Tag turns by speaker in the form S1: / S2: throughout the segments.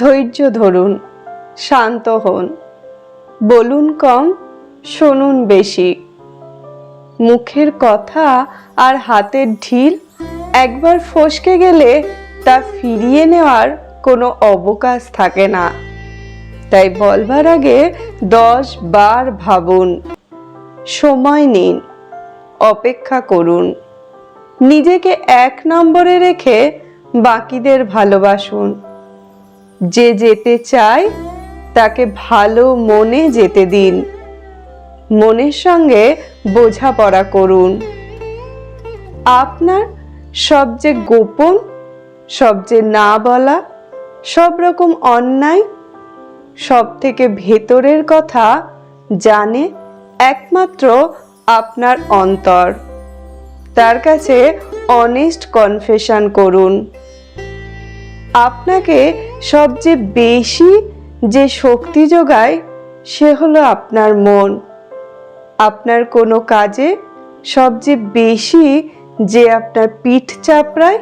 S1: ধৈর্য ধরুন, শান্ত হন। বলুন কম, শুনুন বেশি। মুখের কথা আর হাতের ঢিল একবার ফসকে গেলে তা ফিরিয়ে নেওয়ার কোনো অবকাশ থাকে না। তাই বলবার আগে দশ বার ভাবুন। সময় নিন, অপেক্ষা করুন। নিজেকে এক নম্বরে রেখে বাকিদের ভালোবাসুন। যে যেতে চায় তাকে ভালো মনে যেতে দিন। মনের সঙ্গে বোঝাপড়া করুন। আপনার সবচেয়ে গোপন, সবচেয়ে না বলা, সব রকম অন্যায় সব থেকে ভেতরের কথা জানে একমাত্র আপনার অন্তর। তার কাছে অনেস্ট কনফেশন করুন। আপনাকে সবচেয়ে বেশি যে শক্তি যোগায়, সে হলো আপনার মন। আপনার কোনো কাজে সবচেয়ে বেশি যে আপনার পিঠ চাপড়ায়,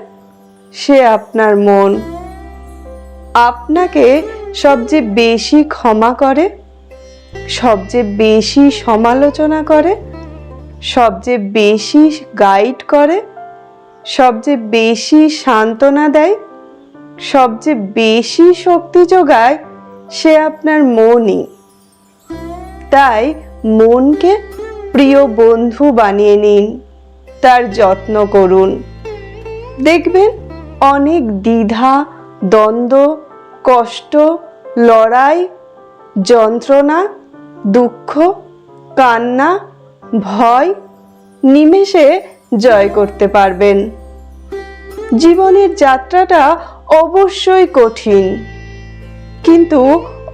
S1: সে আপনার মন। আপনাকে সবচেয়ে বেশি ক্ষমা করে, সবচেয়ে বেশি সমালোচনা করে, সবচেয়ে বেশি গাইড করে, সবচেয়ে বেশি সান্ত্বনা দেয় সবচেয়ে বেশি শক্তি যোগায় সে আপনার মনই তাই মনকে প্রিয় বন্ধু বানিয়ে নিন, তার যত্ন করুন। দেখবেন অনেক দ্বিধা, দ্বন্দ্ব, কষ্ট, লড়াই, যন্ত্রণা, দুঃখ, কান্না, ভয় নিমেষে জয় করতে পারবেন। জীবনের যাত্রাটা অবশ্যই কঠিন কিন্তু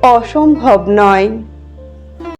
S1: অসম্ভব নয়।